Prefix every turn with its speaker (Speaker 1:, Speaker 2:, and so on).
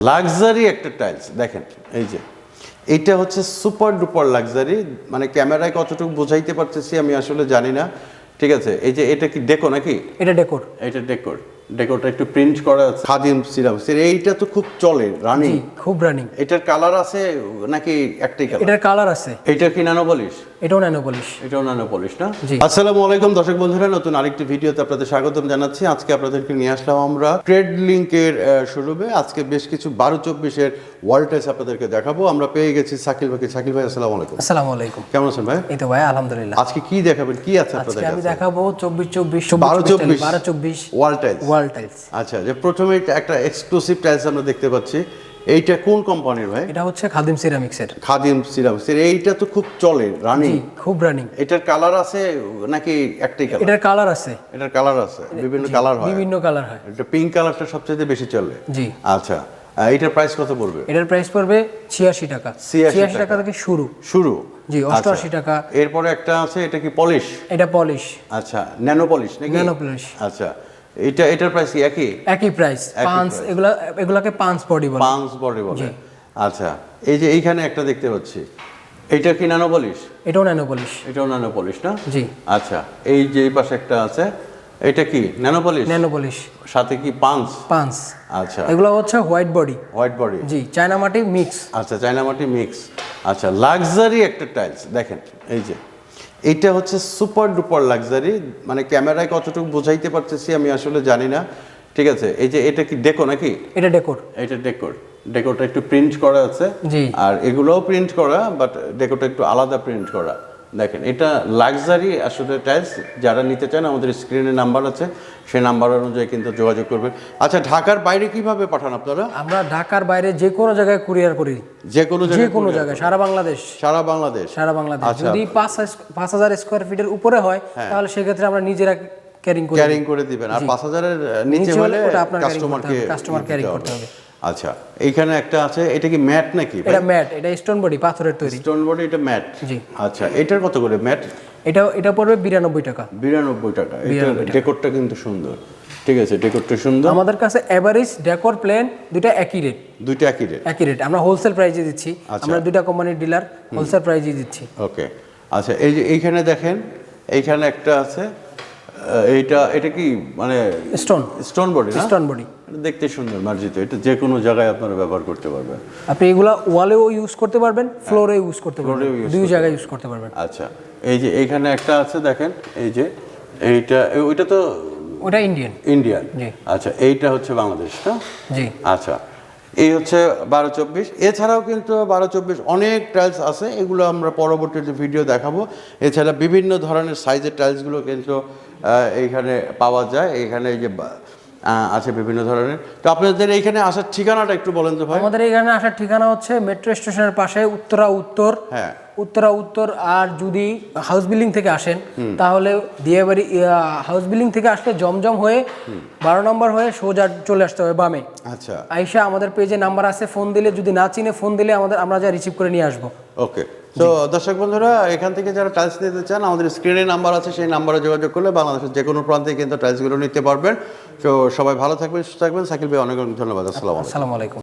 Speaker 1: Luxury একটা tiles দেখেন এই যে এইটা হচ্ছে সুপার ডুপার লাক্সারি মানে ক্যামেরায় কতটুকু বোঝাইতে পারতেছি আমি আসলে জানি না ঠিক আছে এই যে এটা কি ডেকো নাকি?
Speaker 2: এটা ডেকোর
Speaker 1: এটা ডেকোর ডেকোরটা একটু প্রিন্ট করা আছে খাদিম সিরাম এইটা তো খুব চলে রানিং
Speaker 2: খুব রানিং
Speaker 1: এটার কালার আছে নাকি একটাই কালার
Speaker 2: এটার কালার আছে।
Speaker 1: এটা কি নানো বলিস
Speaker 2: এটাও ন্যানো পলিশ
Speaker 1: এটাও নানো পলিশ না?
Speaker 2: জি।
Speaker 1: আসসালামু আলাইকুম দর্শক বন্ধুরা নতুন আরেকটি ভিডিওতে আপনাদের স্বাগতম জানাচ্ছি। আজকে আপনাদেরকে নিয়ে আসলাম আমরা ট্রেড লিঙ্কের শোরুমে আজকে বেশ কিছু বারো চব্বিশের ওয়ার্ল্ড আপনাদেরকে দেখাবো। আমরা পেয়ে গেছি সাকিল ভাইকে। সাকিল ভাই আসসালামু আলাইকুম।
Speaker 2: আসসালামু আলাইকুম।
Speaker 1: কেমন আছেন ভাই?
Speaker 2: এই তো ভাই আলহামদুলিল্লাহ।
Speaker 1: আজকে কি দেখাবেন? কি আছে আপনাদের
Speaker 2: আজকে আমি দেখাবো চব্বিশ চব্বিশ
Speaker 1: বারো চব্বিশ
Speaker 2: বারো চব্বিশ
Speaker 1: ওয়াল টাইলস
Speaker 2: ওয়াল টাইলস
Speaker 1: আচ্ছা যে প্রথমে একটা এক্সক্লুসিভ টাইলস আমরা দেখতে পাচ্ছি। এইটা কোন কোম্পানির ভাই?
Speaker 2: এটা হচ্ছে খাদিম সিরামিক্সের
Speaker 1: খাদিম সিরাম এইটা তো খুব চলে রানিং
Speaker 2: খুব রানিং
Speaker 1: এটার কালার আছে নাকি একটাই কালার
Speaker 2: এটার কালার আছে।
Speaker 1: এটার কালার আছে বিভিন্ন কালার হয়।
Speaker 2: বিভিন্ন কালার হয়।
Speaker 1: এটা পিঙ্ক কালারটা সবচেয়ে বেশি চলে।
Speaker 2: জি।
Speaker 1: আচ্ছা এটার প্রাইস কত পড়বে?
Speaker 2: এটার প্রাইস পড়বে ছিয়াশি টাকা।
Speaker 1: 86
Speaker 2: ছিয়াশি টাকা থেকে শুরু।
Speaker 1: শুরু?
Speaker 2: জি অষ্টআশি টাকা।
Speaker 1: এরপরে একটা আছে এটা কি পলিশ
Speaker 2: এটা পলিশ
Speaker 1: আচ্ছা ন্যানো পলিশ নাকি?
Speaker 2: ন্যানো পলিশ
Speaker 1: আচ্ছা এটা এটার প্রাইস কি একই?
Speaker 2: একই প্রাইস পাঁচ এগুলা এগুলাকে পাঁচ বডি বলে।
Speaker 1: পাঁচ বডি বলে। আচ্ছা এই যে এইখানে একটা দেখতে পাচ্ছি এটা কি ন্যানো পলিশ
Speaker 2: এটাও ন্যানো পলিশ
Speaker 1: এটাও ন্যানো পলিশ না?
Speaker 2: জি।
Speaker 1: আচ্ছা এই যে এই পাশে একটা আছে এটা কি ন্যানো পলিশ
Speaker 2: ন্যানো পলিশ
Speaker 1: সাথে কি পাঁচ?
Speaker 2: পাঁচ।
Speaker 1: আচ্ছা।
Speaker 2: এগুলো হচ্ছে হোয়াইট বডি
Speaker 1: হোয়াইট বডি
Speaker 2: জি চায়না মাটি মিক্স
Speaker 1: আচ্ছা চায়না মাটি মিক্স আচ্ছা লাক্সারি একটা টাইলস দেখেন এই যে। এইটা হচ্ছে সুপার ডুপার লাক্সারি। মানে ক্যামেরায় কতটুকু বোঝাইতে পারতেছি আমি আসলে জানি না। ঠিক আছে এই যে এটা কি ডেকো নাকি?
Speaker 2: এটা ডেকোর।
Speaker 1: এটা ডেকোর। ডেকোটা একটু প্রিন্ট করা আছে। আর এগুলোও প্রিন্ট করা বাট ডেকোটা একটু আলাদা প্রিন্ট করা। দেখেন এটা লাক্সারি আসলে টাইলস যারা নিতে চান আমাদের স্ক্রিনে নাম্বার আছে সেই নাম্বার অনুযায়ী কিন্তু যোগাযোগ করবেন। আচ্ছা ঢাকার বাইরে কীভাবে পাঠান আপনারা?
Speaker 2: আমরা ঢাকার বাইরে যে কোনো জায়গায় কুরিয়ার করি।
Speaker 1: যে কোনো
Speaker 2: যে কোনো জায়গায় সারা বাংলাদেশ।
Speaker 1: সারা বাংলাদেশ?
Speaker 2: সারা বাংলাদেশ।
Speaker 1: আচ্ছা।
Speaker 2: যদি পাঁচ হাজার- পাঁচ হাজার স্কোয়ার ফিটের উপরে হয় তাহলে সেক্ষেত্রে আমরা নিজেরা ক্যারিং করি
Speaker 1: ক্যারিং করে দিবেন। আর পাঁচ হাজারের নিচে
Speaker 2: হলে আপনার
Speaker 1: কাস্টমারকে
Speaker 2: customer carrying করতে হবে।
Speaker 1: আচ্ছা এইখানে একটা আছে এটা কি ম্যাট নাকি?
Speaker 2: এটা ম্যাট এটা স্টোন বডি পাথরের তৈরি।
Speaker 1: স্টোন বডি এটা ম্যাট?
Speaker 2: জি।
Speaker 1: আচ্ছা এটার কত করে ম্যাট?
Speaker 2: এটা এটা পড়বে বিরানব্বই টাকা।
Speaker 1: বিরানব্বই টাকা এটা ডেকোরটা কিন্তু সুন্দর। ঠিক আছে ডেকোরটা সুন্দর।
Speaker 2: আমাদের কাছে এভারেজ ডেকর প্লেন দুইটা একই রেট
Speaker 1: দুইটা একই রেট
Speaker 2: একই রেট আমরা হোলসেল প্রাইজে দিচ্ছি।
Speaker 1: আচ্ছা।
Speaker 2: আমরা দুইটা কোম্পানির ডিলার হোলসেল প্রাইজে দিচ্ছি।
Speaker 1: ওকে। আচ্ছা এই যে এইখানে দেখেন এইখানে একটা আছে এইটা এটা কি মানে
Speaker 2: স্টোন
Speaker 1: স্টোন বডি না?
Speaker 2: স্টোন বডি
Speaker 1: দেখতে সুন্দর মার্জিত। এটা যে কোনো জায়গায় আপনারা ব্যবহার করতে পারবেন।
Speaker 2: আপনি এগুলা ওয়ালেও ইউজ করতে পারবেন ফ্লোরে ইউজ করতে পারবেন। দুই জায়গায় ইউজ করতে পারবেন।
Speaker 1: আচ্ছা এই যে এইখানে একটা আছে দেখেন এই যে এইটা ওইটা তো
Speaker 2: ওটা ইন্ডিয়ান
Speaker 1: ইন্ডিয়ান
Speaker 2: জি।
Speaker 1: আচ্ছা এইটা হচ্ছে বাংলাদেশ না?
Speaker 2: জি।
Speaker 1: আচ্ছা এই হচ্ছে বারো চব্বিশ। এছাড়াও কিন্তু বারো চব্বিশ অনেক টাইলস আছে এগুলো আমরা পরবর্তীতে ভিডিও দেখাবো। এছাড়া বিভিন্ন ধরনের সাইজের টাইলসগুলো কিন্তু এইখানে পাওয়া যায়। এখানে এই যে আছে বিভিন্ন ধরনের। তো আপনাদের এইখানে আসার ঠিকানাটা একটু বলেন তো ভাই।
Speaker 2: আমাদের এখানে আসার ঠিকানা হচ্ছে মেট্রো স্টেশনের পাশে উত্তরা উত্তর।
Speaker 1: হ্যাঁ।
Speaker 2: উত্তরা উত্তর আর যদি হাউস বিল্ডিং থেকে আসেন তাহলে দিয়াবাড়ি হাউস বিল্ডিং থেকে আসলে জমজম হয়ে বারো নম্বর হয়ে সোজা চলে আসতে হবে বামে।
Speaker 1: আচ্ছা।
Speaker 2: আইসা আমাদের পেজে নাম্বার আছে ফোন দিলে যদি না চিনে ফোন দিলে আমাদের আমরা যা রিসিভ করে নিয়ে আসব।
Speaker 1: ওকে তো দর্শক বন্ধুরা, এখান থেকে যারা টাইলস নিতে চান, আমাদের স্ক্রিনে নাম্বার আছে, সেই নাম্বারে যোগাযোগ করলে বাংলাদেশের যে কোনো প্রান্তে কিন্তু টাইলসগুলো নিতে পারবেন। তো সবাই ভালো থাকবেন, সুস্থ থাকবেন। সাকিল ভাই, অনেক অনেক ধন্যবাদ।
Speaker 2: আসসালামু আলাইকুম।